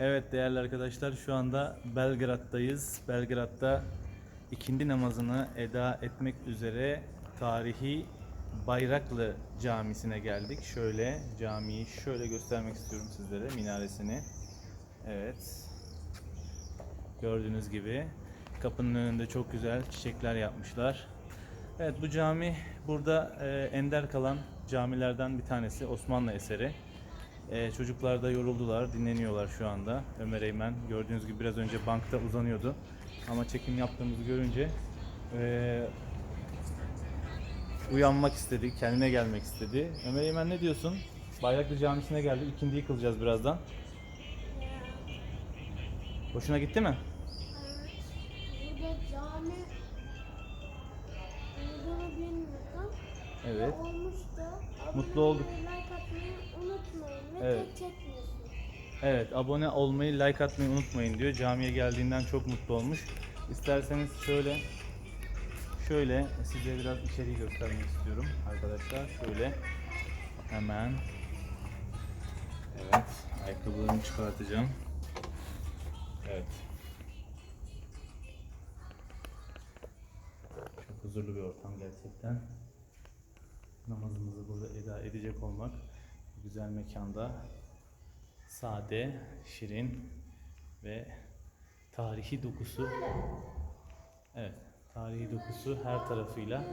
Evet değerli arkadaşlar şu anda Belgrad'dayız. Belgrad'da ikindi namazını eda etmek üzere tarihi Bayraklı Camisi'ne geldik. Şöyle camiyi şöyle göstermek istiyorum sizlere minaresini. Evet. Gördüğünüz gibi kapının önünde çok güzel çiçekler yapmışlar. Evet bu cami burada e, ender kalan camilerden bir tanesi Osmanlı eseri. E, çocuklar da yoruldular, dinleniyorlar şu anda. Ömer Eymen gördüğünüz gibi biraz önce bankta uzanıyordu. Ama çekim yaptığımızı görünce e, uyanmak istedi, kendine gelmek istedi. Ömer Eymen ne diyorsun? Bayraklı Camisi'ne geldi. İkindiyi kılacağız birazdan. Hoşuna gitti mi? Burada cami olduğunu bilmiyordum. Evet. Mutlu olduk. Like atmayı unutmayın. Ve Evet. tek çekmiyorsun. Evet, abone olmayı, like atmayı unutmayın diyor. Camiye geldiğinden çok mutlu olmuş. İsterseniz şöyle şöyle size biraz içeriği göstermek istiyorum arkadaşlar. Şöyle hemen Evet, ayakkabılarımı çıkartacağım. Evet. Çok huzurlu bir ortam gerçekten. Namazımızı burada eda edecek olmak güzel mekanda sade, şirin ve tarihi dokusu evet tarihi dokusu her tarafıyla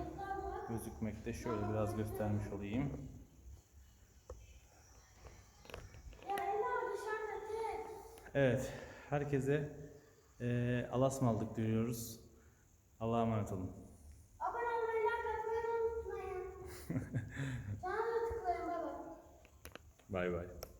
gözükmekte. Şöyle biraz göstermiş olayım. Evet, herkese eee alasmaldık diyoruz. Allah'a emanet olun. Abone olmayı, like atmayı unutmayın. Sana da